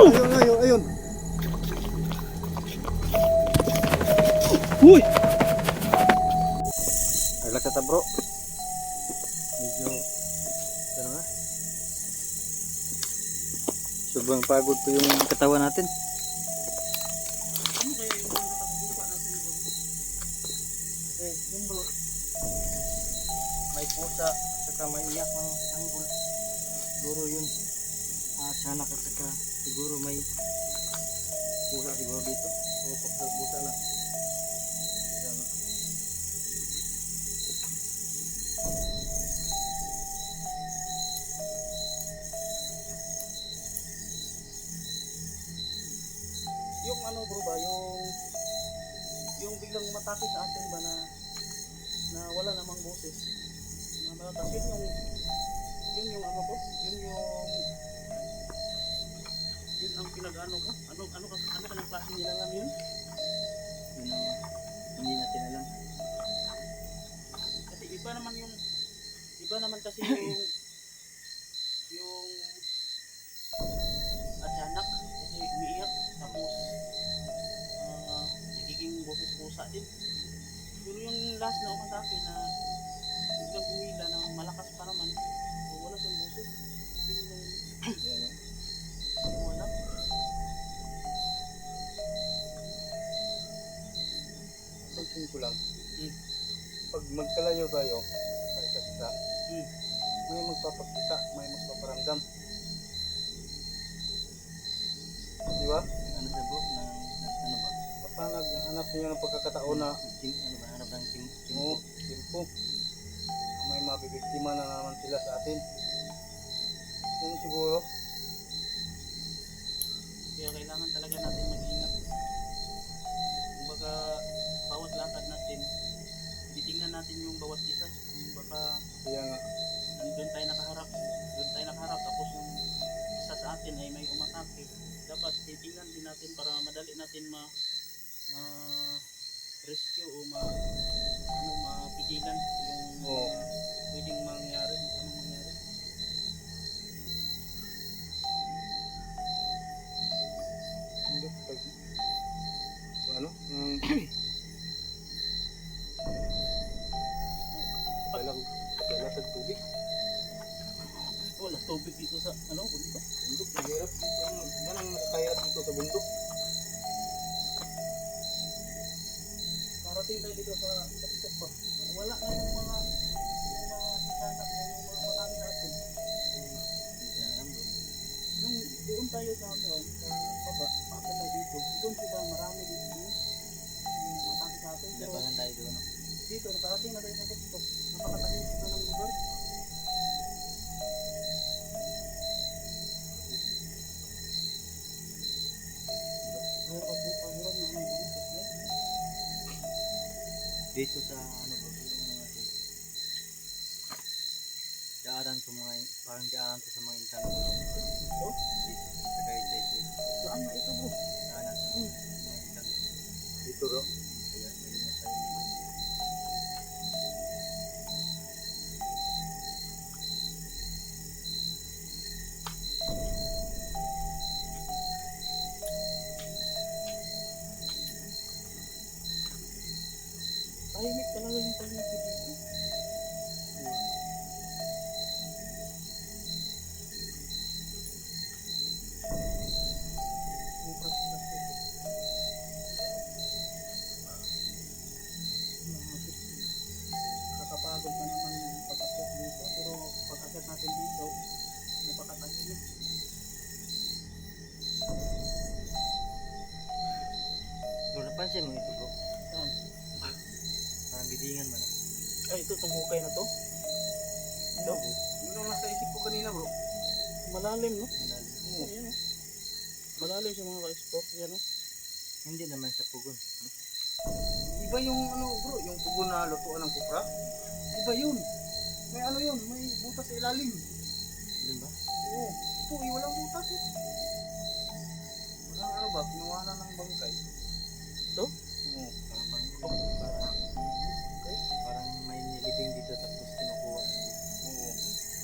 bro! Ayun, ayun, ayun. Uy! Relax ka ta bro. Medyo, ano nga? Sobrang pagod po yung katawan natin. Kasi yun bro, may pusa at saka may iyak ng sanggol. Siguro yun. Ah, sanak at saka siguro may pusa siguro dito. O pusa, lang. Yung ano bro ba, yung yung biglang umatake sa atin ba na na wala namang boses na malakas yun yung yun yung ano ko yun yung yun ang pinag-ano ko ano ano ka ano ka ng klase nila lang yun? Yun ang hindi natin alam. kasi iba naman yung iba naman kasi yung yung atyanak kasi umiiyak tapos ah, nagiging boses pusa din. Pero yung last na umatake na biglang humila na malakas pa naman. So wala siyang boses ko lang, Hmm. pag magkalayo tayo, sa isa't isa, Hmm. may magpapakita, may magpaparamdam. Di ba? ano sa bro na, na ano ba Basta naghanap niya ng pagkakataon na Tim, ano ba hanap ng tim, tim Oo, simpo. May mabibiktima na naman sila sa atin. Yun siguro. kaya kailangan talaga natin mag-ingat natin yung bawat isa. Yung baka Kaya nga, nandun tayo nakaharap. Doon tayo nakaharap. Tapos yung isa sa atin ay may umatake. Dapat titingnan din natin para madali natin ma ma rescue o ma ano mapigilan yung Oo. mga pwedeng mangyari doon tayo sa ano, sa baba, pakit tayo dito. Doon sila marami dito. Yung matami sa atin. Labangan tayo doon dito, nakarating na tayo sa tuktok. Napakatahimik na ng lugar. Dito sa ano natin daaran to mga parang daaran sa mga intan Ito? Tahimik talaga yung tahimik dito. Nakakapagod pa naman yung dito, pero pag-akyat natin dito, napakatahimik. bro napansin mo ito? Ba no? Ay, ito, itong hukay na to. Ito, Yun ang nasa isip ko kanina, bro. malalim, no? Malalim. Oo, yan, oh. Malalim siya mga ka-sport, yan, oh. hindi naman sa pugon no? Iba yung ano, bro, yung pugo na lutuan ng kupra. Iba yun. May ano yun, may butas sa ilalim. doon ba? Oo. Ito, eh, walang butas eh. Walang ano ba, kinuha ng bangkay. Ito? Oo. parang bang parang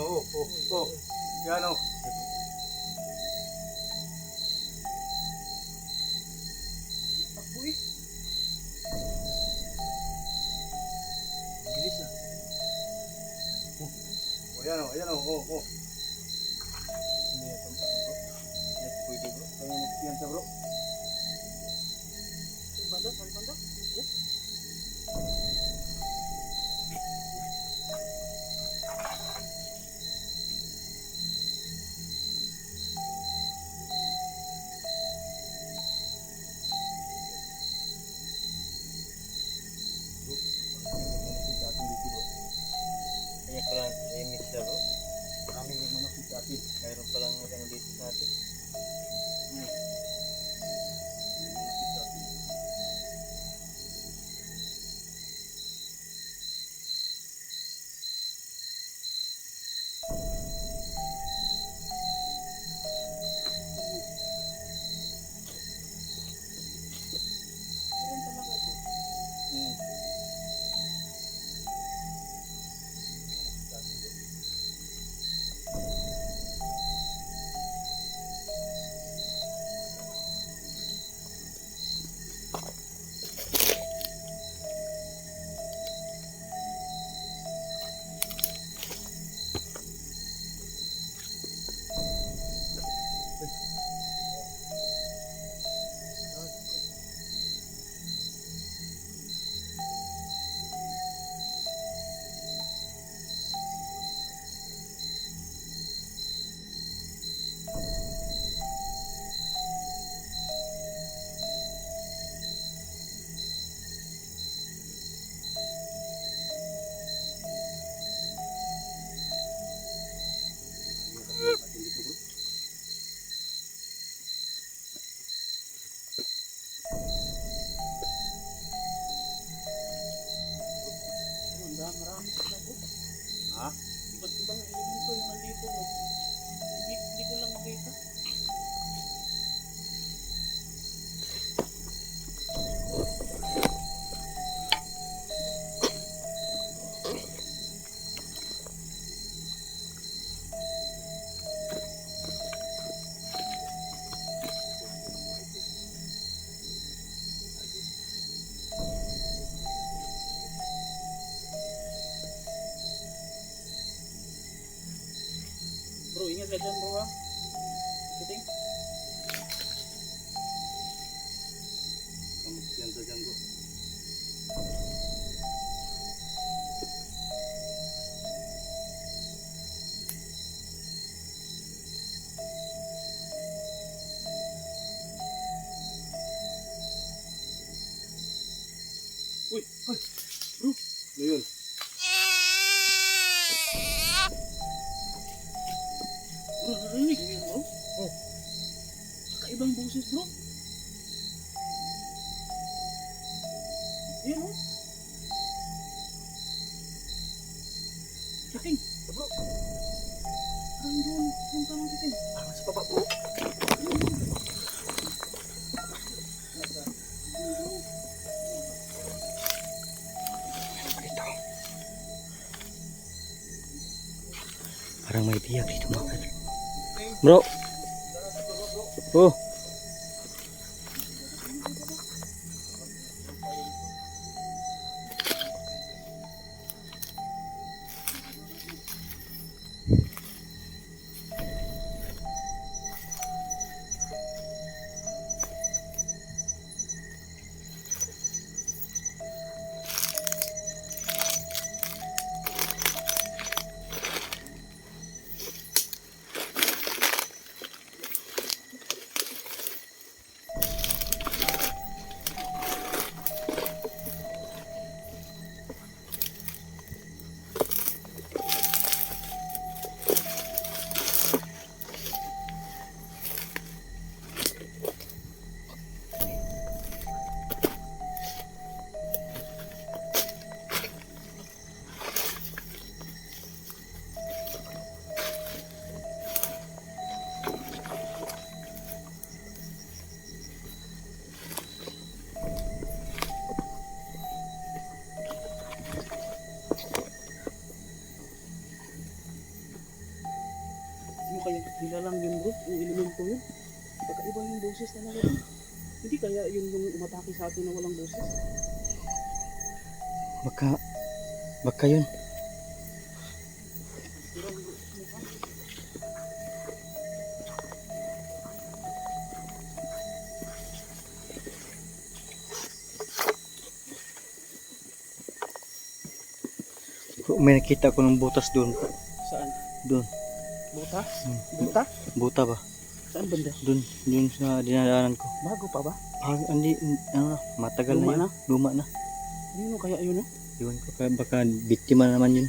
oh, oh, oh. Yan, oh. Bro, ingat ka dyan bro ha. Kiting. Kamu yan sa dyan bro. Bro, narinig bro? Oh. Kakaibang boses bro. Yan oh. Kiting. Bro, Parang doon. Doon parang kiting. parang sa baba bro. Parang may biyak dito mga. Bro. Oh. Nilalang yun bro, yung elemento yun. Kakaiba yung boses talaga bro. Hindi kaya yun yung umatake sa atin na walang boses? Baka, baka yun. May nakita ko ng butas doon. Saan? Doon. Buta? Hmm. Buta? Buta ba? Saan banda? Doon, doon sa dinadaanan ko. Bago pa ba? Ah, hindi, ano na, matagal Luma na yun. na? Luma na. Ano kaya yun ah? Iwan ko, kaya baka biktima na naman yun.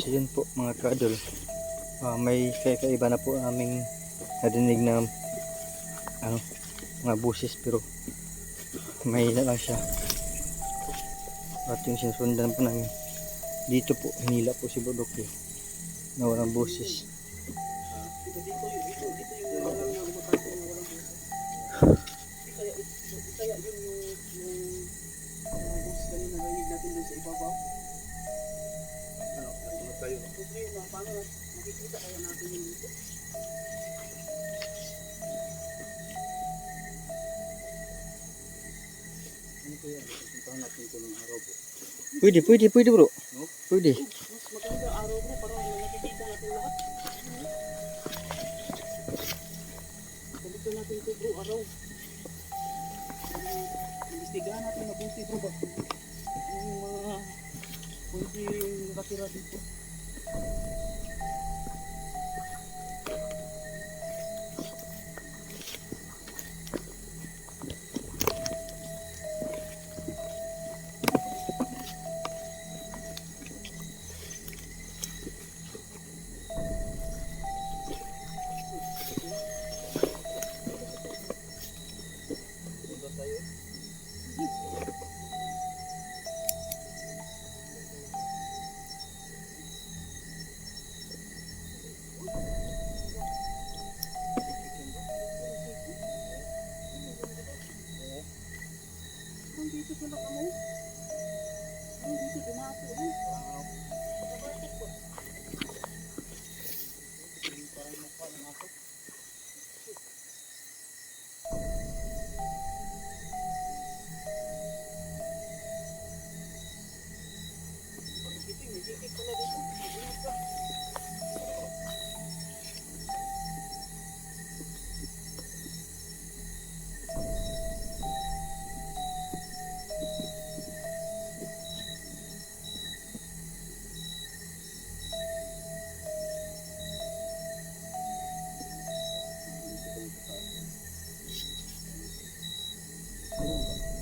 So yun po mga ka-adol. Ah, may kakaiba na po aming nadinig na ano, mga busis pero mahina lang siya. At yung sinusundan po namin dito po, hinila po si yung nilalang na walang boses. Ano? Ano kaya? Puntahan natin ito ng araw po. Pwede, pwede, pwede bro. No? Pwede. Mas bro, para nakikita natin lahat. Balikan ito ba? Yung mga pwede nakatira dito.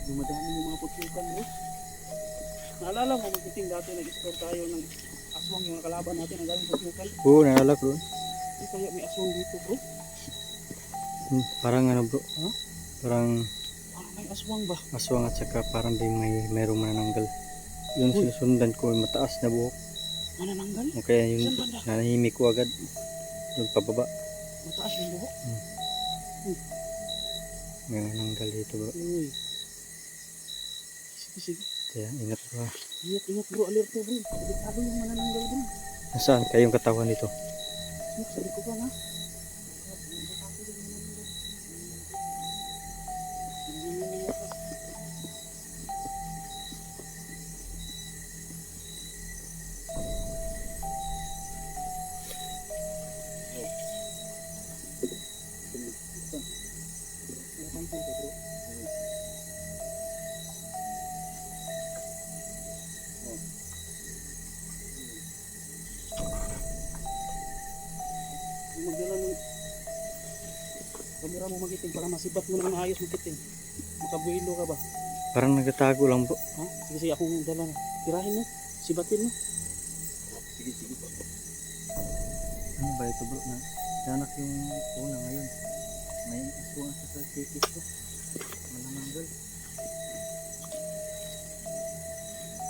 Dumadami yung mga putsukan mo. Naalala mo, magiting dati nag-explore tayo ng aswang yung kalaban natin ang galing putsukan. Oo, naalala doon. Hindi kaya may aswang dito bro. Hmm, parang ano bro. Ha? Parang Parang may aswang ba? aswang at saka parang din may mayroong manananggal. Yun Uy. sinusundan ko, mataas na buhok. Manananggal? O kaya yun, Saan banda? nanahimik ko agad. Doon pababa. Mataas yung buhok. May manananggal dito bro. Uy. Sige. Kaya ingat ha. Ingat, ingat bro. Alerto bro. Delikado yung manananggal bro. Nasaan kayong katawan dito? Sino, sabi ko ka na. Magdala ng kamera mo magiting para masibat mo ng ayos magiting. Makabuhilo ka ba? Parang nagtatago lang bro. Ha? Sige, sige, akong dala na. Tirahin mo. Sibatin mo. Sige, sige po. Ano ba ito bro? Na, nanak yung una ngayon. May aswang sa sa kikis ko. Manananggal.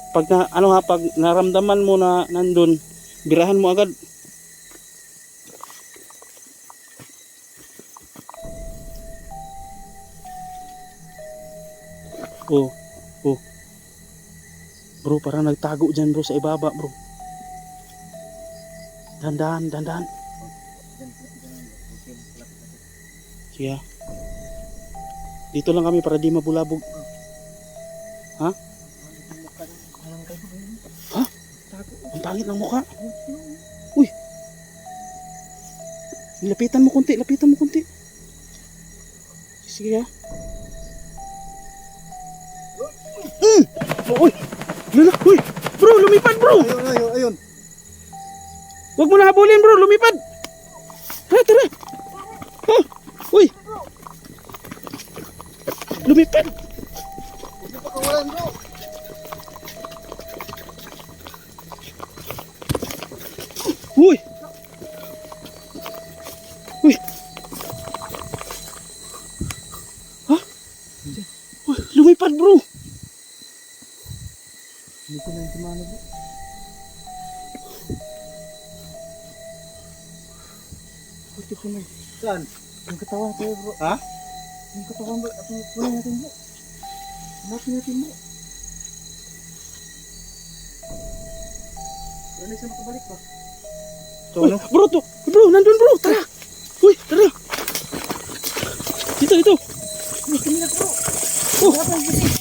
Pag na, ano ha, pag naramdaman mo na nandun, birahan mo agad. Oh, oh. Bro, parang nagtago dyan bro sa ibaba bro. Dandan, dandan. Sige ah. Dito lang kami para di mabulabog. Ha? Ha? Ang pangit ng mukha. Uy. Lapitan mo konti, lapitan mo konti. Sige ah. Mm! Uy! Lala, uy! Bro, lumipad bro! Ayun, ayun, ayun. Huwag mo na habulin bro, lumipad! Ha, tara! Ha! Uy! Lumipad! Hindi pa kawalan bro. Uy! Uy! Ha? Uy, lumipad bro! Hindi ko na yung bro. Pati ko na. Saan? Yung katawan tayo bro. Ha? Yung katawan bro. At kunin natin bro. Hanapin natin bro. Ano siya makabalik ba? Uy, bro, to, bro, nandun bro, tara! Uy, tara! Dito, dito! Hindi na bro. Oh,